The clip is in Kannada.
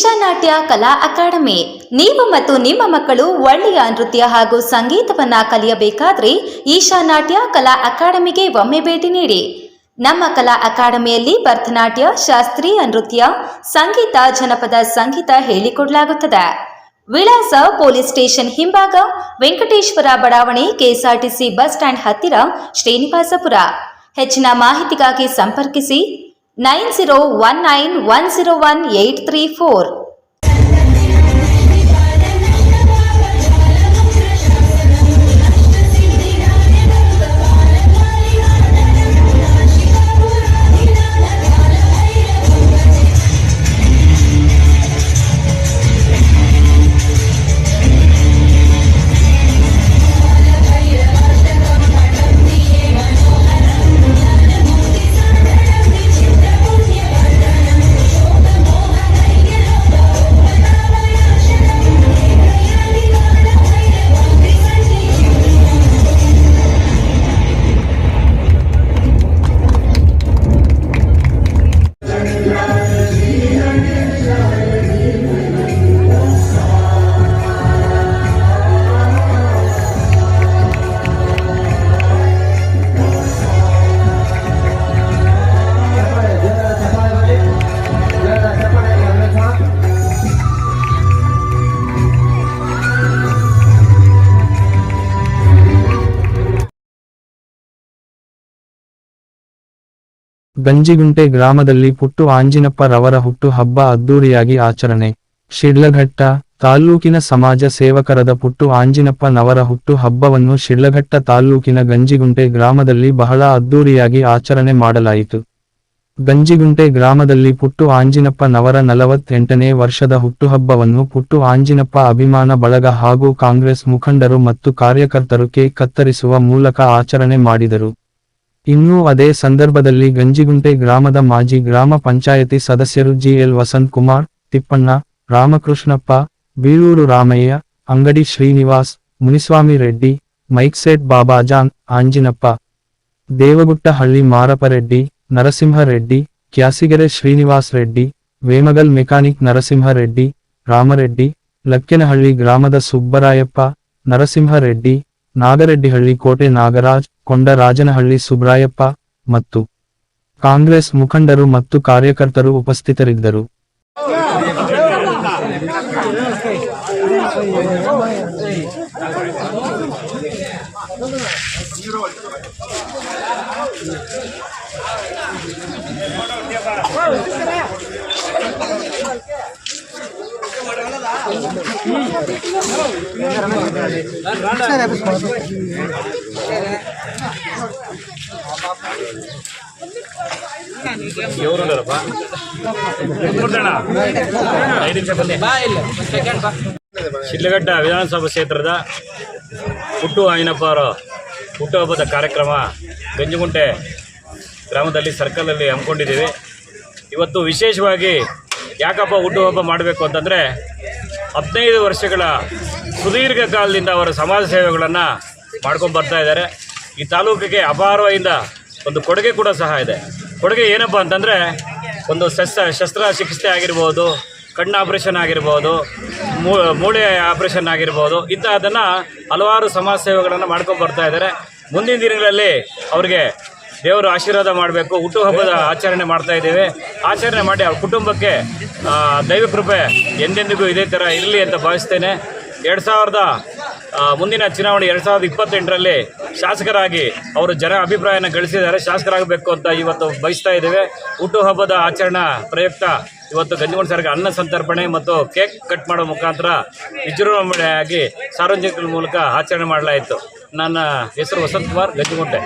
ಈಶಾನಾಟ್ಯ ಕಲಾ ಅಕಾಡೆಮಿ. ನೀವು ಮತ್ತು ನಿಮ್ಮ ಮಕ್ಕಳು ಒಳ್ಳೆಯ ನೃತ್ಯ ಹಾಗೂ ಸಂಗೀತವನ್ನ ಕಲಿಯಬೇಕಾದ್ರೆ ಈಶಾನಾಟ್ಯ ಕಲಾ ಅಕಾಡೆಮಿಗೆ ಒಮ್ಮೆ ಭೇಟಿ ನೀಡಿ. ನಮ್ಮ ಕಲಾ ಅಕಾಡೆಮಿಯಲ್ಲಿ ಭರತನಾಟ್ಯ, ಶಾಸ್ತ್ರೀಯ ನೃತ್ಯ, ಸಂಗೀತ, ಜನಪದ ಸಂಗೀತ ಹೇಳಿಕೊಡಲಾಗುತ್ತದೆ. ವಿಳಾಸ ಪೊಲೀಸ್ ಸ್ಟೇಷನ್ ಹಿಂಭಾಗ ವೆಂಕಟೇಶ್ವರ ಬಡಾವಣೆ, ಕೆಎಸ್ಆರ್ಟಿಸಿ ಬಸ್ ಸ್ಟ್ಯಾಂಡ್ ಹತ್ತಿರ ಶ್ರೀನಿವಾಸಪುರ. ಹೆಚ್ಚಿನ ಮಾಹಿತಿಗಾಗಿ ಸಂಪರ್ಕಿಸಿ. Nine zero one nine one zero one eight three four. Ganjigunte ಗ್ರಾಮದಲ್ಲಿ ಪುಟ್ಟು ಆಂಜಿನಪ್ಪ ರವರ ಹುಟ್ಟು ಹಬ್ಬ ಅದ್ದೂರಿಯಾಗಿ ಆಚರಣೆ. ಶಿಡ್ಲಘಟ್ಟ ತಾಲ್ಲೂಕಿನ ಸಮಾಜ ಸೇವಕರದ ಪುಟ್ಟು ಆಂಜಿನಪ್ಪ ನವರ ಹುಟ್ಟು ಹಬ್ಬವನ್ನು ಶಿಡ್ಲಘಟ್ಟ ತಾಲ್ಲೂಕಿನ ಗಂಜಿಗುಂಟೆ ಗ್ರಾಮದಲ್ಲಿ ಬಹಳ ಅದ್ದೂರಿಯಾಗಿ ಆಚರಣೆ ಮಾಡಲಾಯಿತು. ಗಂಜಿಗುಂಟೆ ಗ್ರಾಮದಲ್ಲಿ ಪುಟ್ಟು ಆಂಜಿನಪ್ಪ ನವರ ನಲವತ್ತೆಂಟನೇ ವರ್ಷದ ಹುಟ್ಟುಹಬ್ಬವನ್ನು ಪುಟ್ಟು ಆಂಜಿನಪ್ಪ ಅಭಿಮಾನ ಬಳಗ ಹಾಗೂ ಕಾಂಗ್ರೆಸ್ ಮುಖಂಡರು ಮತ್ತು ಕಾರ್ಯಕರ್ತರು ಕೇಕ್ ಕತ್ತರಿಸುವ ಮೂಲಕ ಆಚರಣೆ ಮಾಡಿದರು. ಇನ್ನು ಅದೇ ಸಂದರ್ಭದಲ್ಲಿ ಗಂಜಿಗುಂಟೆ ಗ್ರಾಮದ ಮಾಜಿ ಗ್ರಾಮ ಪಂಚಾಯತಿ ಸದಸ್ಯರು GL Vasanth Kumar Tippanna Ramakrishnappa Biluru Ramaiah Angadi Srinivas Muniswamy Reddy mic set Babajan Anjinappa Devaguttahalli Marappareddy Narasimhareddy Kyasigere Srinivas Reddy Vemagal mechanic Narasimhareddy Ramareddy Lakkenahalli ಗ್ರಾಮದ ಸುಬ್ಬರಾಯಪ್ಪ ನರಸಿಂಹರೆಡ್ಡಿ ನಾಗರೆಡ್ಡಿಹಳ್ಳಿ ಕೋಟೆ ನಾಗರಾಜ್ ಕೊಂಡರಾಜನಹಳ್ಳಿ ಸುಬ್ರಾಯಪ್ಪ ಮತ್ತು ಕಾಂಗ್ರೆಸ್ ಮುಖಂಡರು ಮತ್ತು ಕಾರ್ಯಕರ್ತರು ಉಪಸ್ಥಿತರಿದ್ದರು. ఎవరున్నారప్ప కూర్చోండి. ఐదు నిమిషాలు ಬಂದೆ. ಶಿಡ್ಲಘಟ್ಟ ವಿಧಾನಸಭಾ ಕ್ಷೇತ್ರದ ಹುಟ್ಟು ಆಂಜನಪ್ಪ ಅವರ ಹುಟ್ಟುಹಬ್ಬದ ಕಾರ್ಯಕ್ರಮ ಗಂಜುಗುಂಟೆ ಗ್ರಾಮದಲ್ಲಿ ಸರ್ಕಲಲ್ಲಿ ಹಮ್ಮಿಕೊಂಡಿದ್ದೀವಿ ಇವತ್ತು ವಿಶೇಷವಾಗಿ ಯಾಕಪ್ಪ ಹುಟ್ಟುಹಬ್ಬ ಮಾಡಬೇಕು ಅಂತಂದರೆ ಹದಿನೈದು ವರ್ಷಗಳ ಸುದೀರ್ಘ ಕಾಲದಿಂದ ಅವರ ಸಮಾಜ ಸೇವೆಗಳನ್ನು ಮಾಡ್ಕೊಂಡು ಬರ್ತಾ ಇದ್ದಾರೆ. ಈ ತಾಲೂಕಿಗೆ ಅಪಾರದಿಂದ ಒಂದು ಕೊಡುಗೆ ಕೂಡ ಸಹ ಇದೆ. ಕೊಡುಗೆ ಏನಪ್ಪ ಅಂತಂದರೆ, ಒಂದು ಶಸ್ತ್ರ ಶಸ್ತ್ರ ಚಿಕಿತ್ಸೆ ಆಗಿರ್ಬೋದು, ಕಣ್ಣು ಆಪ್ರೇಷನ್ ಆಗಿರ್ಬೋದು ಮೂಳೆ ಆಪ್ರೇಷನ್ ಆಗಿರ್ಬೋದು, ಇಂತಹದನ್ನು ಹಲವಾರು ಸಮಾಜ ಸೇವೆಗಳನ್ನು ಮಾಡ್ಕೊಂಡು ಬರ್ತಾ ಇದ್ದಾರೆ. ಮುಂದಿನ ದಿನಗಳಲ್ಲಿ ಅವ್ರಿಗೆ ದೇವರು ಆಶೀರ್ವಾದ ಮಾಡಬೇಕು. ಹುಟ್ಟುಹಬ್ಬದ ಆಚರಣೆ ಮಾಡ್ತಾ ಇದ್ದೇವೆ. ಆಚರಣೆ ಮಾಡಿ ಅವ್ರ ಕುಟುಂಬಕ್ಕೆ ದೈವ ಕೃಪೆ ಎಂದೆಂದಿಗೂ ಇದೇ ಥರ ಇರಲಿ ಅಂತ ಭಾವಿಸ್ತೇನೆ. ಎರಡು ಸಾವಿರದ ಮುಂದಿನ ಚುನಾವಣೆ ಎರಡು ಸಾವಿರದ ಇಪ್ಪತ್ತೆಂಟರಲ್ಲಿ ಶಾಸಕರಾಗಿ ಅವರು ಜನ ಅಭಿಪ್ರಾಯನ ಗಳಿಸಿದ್ದಾರೆ. ಶಾಸಕರಾಗಬೇಕು ಅಂತ ಇವತ್ತು ಬಯಸ್ತಾ ಇದ್ದೇವೆ. ಹುಟ್ಟುಹಬ್ಬದ ಆಚರಣಾ ಪ್ರಯುಕ್ತ ಇವತ್ತು ಗಂಜಗೊಂಡ ಸರ್ಗೆ ಅನ್ನ ಸಂತರ್ಪಣೆ ಮತ್ತು ಕೇಕ್ ಕಟ್ ಮಾಡೋ ಮುಖಾಂತರ ವಿಜೃಂಭಣೆಯಾಗಿ ಸಾರ್ವಜನಿಕರ ಮೂಲಕ ಆಚರಣೆ ಮಾಡಲಾಯಿತು. ನನ್ನ ಹೆಸರು ವಸಂತ್ ಕುಮಾರ್ ಗಂಜಿಗುಂಟೆ